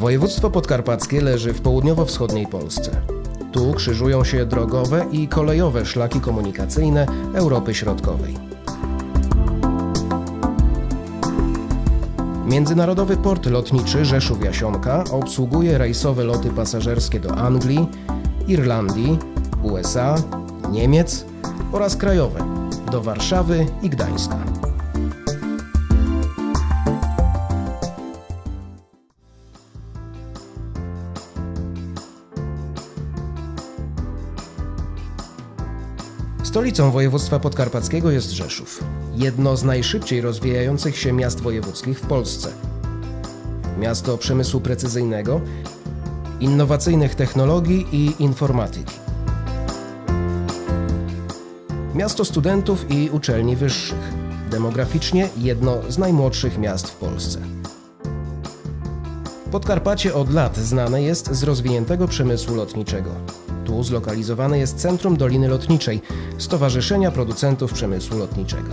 Województwo podkarpackie leży w południowo-wschodniej Polsce. Tu krzyżują się drogowe i kolejowe szlaki komunikacyjne Europy Środkowej. Międzynarodowy port lotniczy Rzeszów-Jasionka obsługuje rejsowe loty pasażerskie do Anglii, Irlandii, USA, Niemiec oraz krajowe do Warszawy i Gdańska. Stolicą województwa podkarpackiego jest Rzeszów, jedno z najszybciej rozwijających się miast wojewódzkich w Polsce. Miasto przemysłu precyzyjnego, innowacyjnych technologii i informatyki. Miasto studentów i uczelni wyższych. Demograficznie jedno z najmłodszych miast w Polsce. Podkarpacie od lat znane jest z rozwiniętego przemysłu lotniczego. Tu zlokalizowane jest Centrum Doliny Lotniczej Stowarzyszenia Producentów Przemysłu Lotniczego.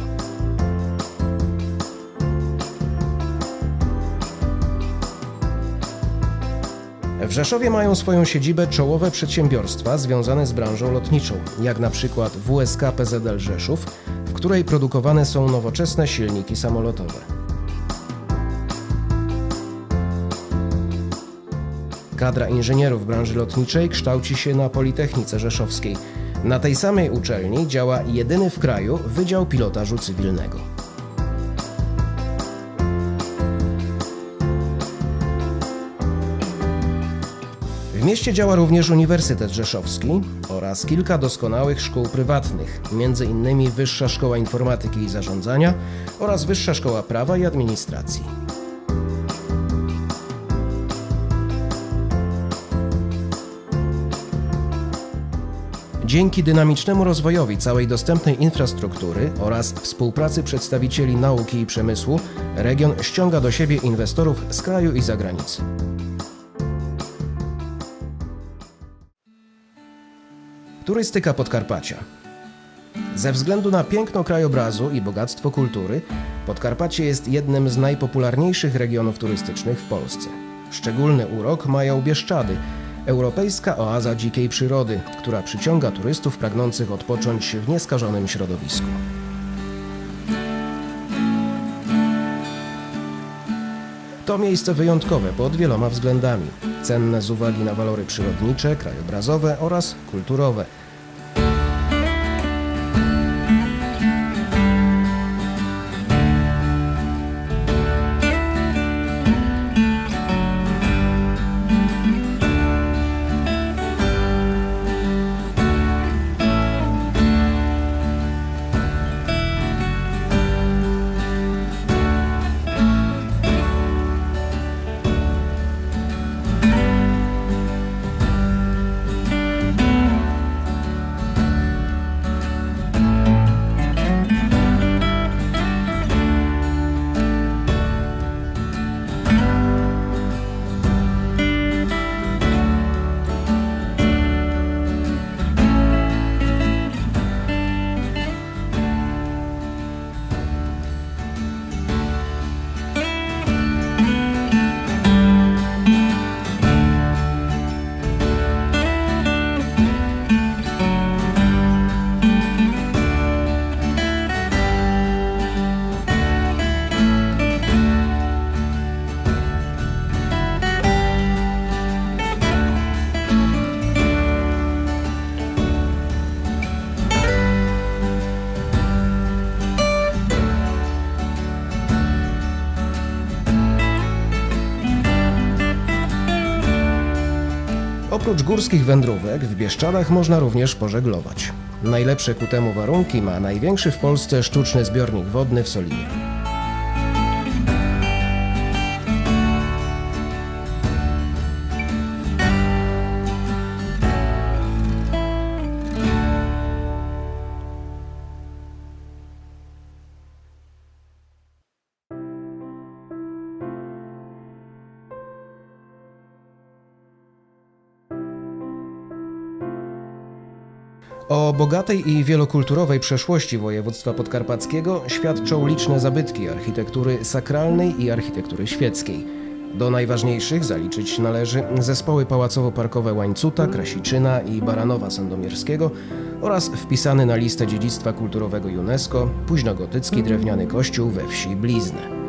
W Rzeszowie mają swoją siedzibę czołowe przedsiębiorstwa związane z branżą lotniczą, jak na przykład WSK PZL Rzeszów, w której produkowane są nowoczesne silniki samolotowe. Kadra inżynierów branży lotniczej kształci się na Politechnice Rzeszowskiej. Na tej samej uczelni działa jedyny w kraju Wydział Pilotażu Cywilnego. W mieście działa również Uniwersytet Rzeszowski oraz kilka doskonałych szkół prywatnych, m.in. Wyższa Szkoła Informatyki i Zarządzania oraz Wyższa Szkoła Prawa i Administracji. Dzięki dynamicznemu rozwojowi całej dostępnej infrastruktury oraz współpracy przedstawicieli nauki i przemysłu, region ściąga do siebie inwestorów z kraju i zagranicy. Turystyka Podkarpacia. Ze względu na piękno krajobrazu i bogactwo kultury, Podkarpacie jest jednym z najpopularniejszych regionów turystycznych w Polsce. Szczególny urok mają Bieszczady, europejska oaza dzikiej przyrody, która przyciąga turystów pragnących odpocząć w nieskażonym środowisku. To miejsce wyjątkowe pod wieloma względami. Cenne z uwagi na walory przyrodnicze, krajobrazowe oraz kulturowe. Oprócz górskich wędrówek w Bieszczadach można również pożeglować. Najlepsze ku temu warunki ma największy w Polsce sztuczny zbiornik wodny w Solinie. O bogatej i wielokulturowej przeszłości województwa podkarpackiego świadczą liczne zabytki architektury sakralnej i architektury świeckiej. Do najważniejszych zaliczyć należy zespoły pałacowo-parkowe Łańcuta, Krasiczyna i Baranowa Sandomierskiego oraz wpisany na listę dziedzictwa kulturowego UNESCO późnogotycki drewniany kościół we wsi Blizny.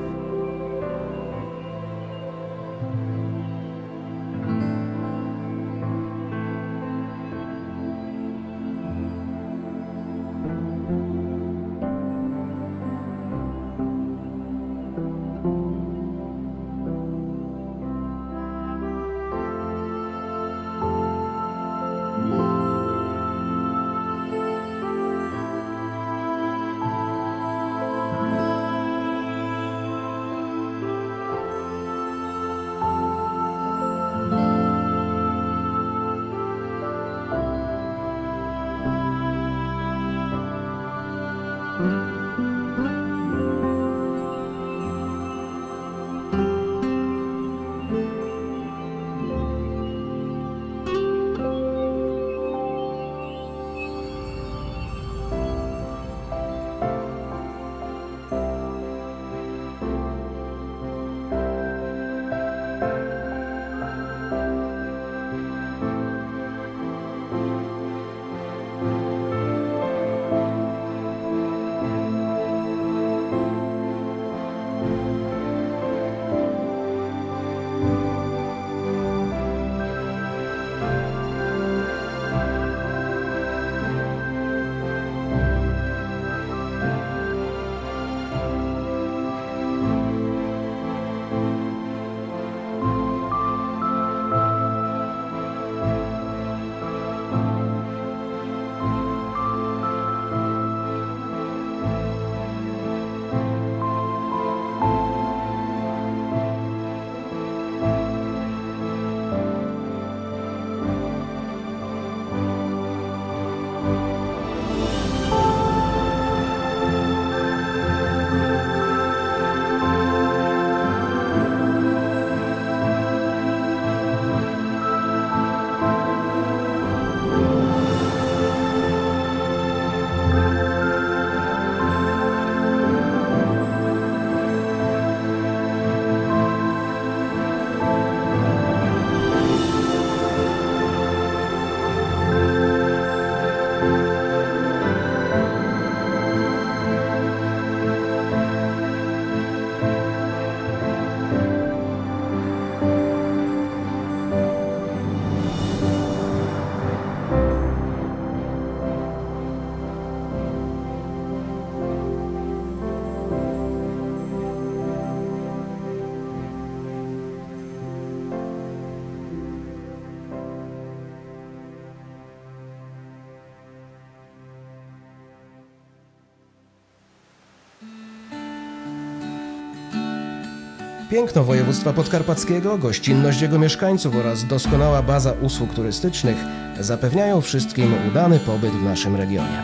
Piękno województwa podkarpackiego, gościnność jego mieszkańców oraz doskonała baza usług turystycznych zapewniają wszystkim udany pobyt w naszym regionie.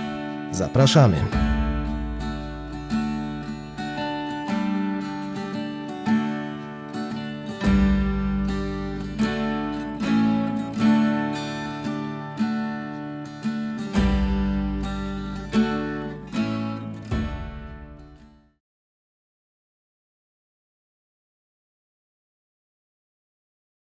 Zapraszamy!